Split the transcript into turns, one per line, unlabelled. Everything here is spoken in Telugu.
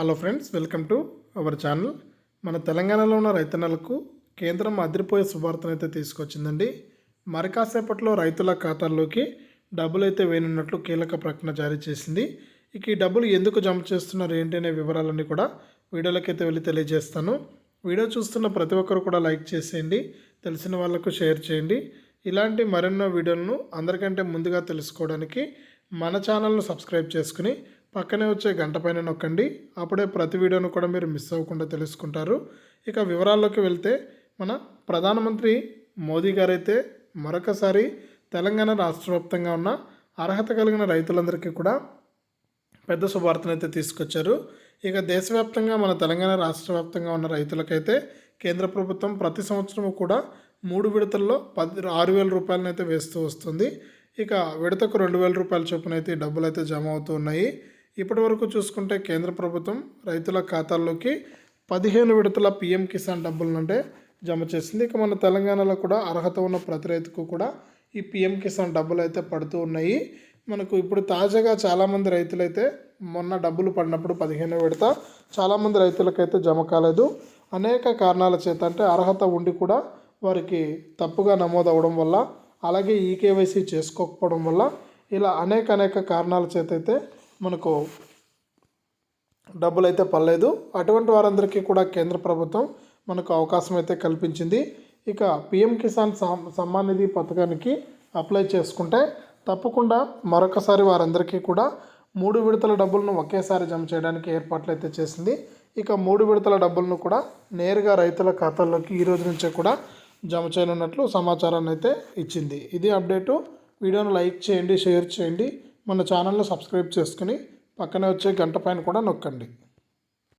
Hello friends welcome to our channel మన తెలంగాణలో ఉన్న రైతన్నలకు కేంద్రం అదిరిపోయే శుభార్తను అయితే తీసుకొచ్చిందండి. మరి కాసేపట్లో రైతుల ఖాతాల్లోకి డబ్బులు అయితే వేయనున్నట్లు కీలక ప్రకటన జారీ చేసింది. ఇక ఈ డబ్బులు ఎందుకు జమ చేస్తున్నారు ఏంటి అనే వివరాలన్నీ కూడా వీడియోలకైతే వెళ్ళి తెలియజేస్తాను. వీడియో చూస్తున్న ప్రతి ఒక్కరు కూడా లైక్ చేసేయండి తెలిసిన వాళ్ళకు షేర్ చేయండి. ఇలాంటి మరెన్నో వీడియోలను అందరికంటే ముందుగా తెలుసుకోవడానికి మన ఛానల్ను సబ్స్క్రైబ్ చేసుకుని పక్కనే వచ్చే గంట పైన నొక్కండి. అప్పుడే ప్రతి వీడియోను కూడా మీరు మిస్ అవ్వకుండా తెలుసుకుంటారు. ఇక వివరాల్లోకి వెళ్తే మన ప్రధానమంత్రి మోదీ గారైతే మరొకసారి తెలంగాణ రాష్ట్ర వ్యాప్తంగా ఉన్న అర్హత కలిగిన రైతులందరికీ కూడా పెద్ద శుభార్తను అయితే తీసుకొచ్చారు. ఇక దేశవ్యాప్తంగా మన తెలంగాణ రాష్ట్ర వ్యాప్తంగా ఉన్న రైతులకైతే కేంద్ర ప్రభుత్వం ప్రతి సంవత్సరం కూడా మూడు విడతల్లో పది ఆరు వేల రూపాయలనైతే వేస్తూ వస్తుంది. ఇక విడతకు రెండు వేల రూపాయల చొప్పున అయితే డబ్బులు అయితే జమ అవుతూ ఉన్నాయి. ఇప్పటి వరకు చూసుకుంటే కేంద్ర ప్రభుత్వం రైతుల ఖాతాల్లోకి పదిహేను విడతల పిఎం కిసాన్ డబ్బులనంటే జమ చేసింది. ఇక మన తెలంగాణలో కూడా అర్హత ఉన్న ప్రతి రైతుకు కూడా ఈ పిఎం కిసాన్ డబ్బులు అయితే పడుతూ ఉన్నాయి. మనకు ఇప్పుడు తాజాగా చాలామంది రైతులైతే మొన్న డబ్బులు పడినప్పుడు పదిహేను విడత చాలామంది రైతులకైతే జమ కాలేదు. అనేక కారణాల చేత అంటే అర్హత ఉండి కూడా వారికి తప్పుగా నమోదు అవ్వడం వల్ల అలాగే ఈకేవైసీ చేసుకోకపోవడం వల్ల ఇలా అనేక అనేక కారణాల చేతైతే మనకు డబ్బులు అయితే పడలేదు. అటువంటి వారందరికీ కూడా కేంద్ర ప్రభుత్వం మనకు అవకాశం అయితే కల్పించింది. ఇక పిఎం కిసాన్ సమ్ సమ్మాన్ నిధి పథకానికి అప్లై చేసుకుంటే తప్పకుండా మరొకసారి వారందరికీ కూడా మూడు విడతల డబ్బులను ఒకేసారి జమ చేయడానికి ఏర్పాట్లు అయితే చేసింది. ఇక మూడు విడతల డబ్బులను కూడా నేరుగా రైతుల ఖాతాల్లోకి ఈ రోజు నుంచే కూడా జమ చేయనున్నట్లు సమాచారాన్ని అయితే ఇచ్చింది. ఇది అప్డేటు. వీడియోను లైక్ చేయండి షేర్ చేయండి. మన ఛానల్ను సబ్స్క్రైబ్ చేసుకుని పక్కనే వచ్చే గంట పైన కూడా నొక్కండి.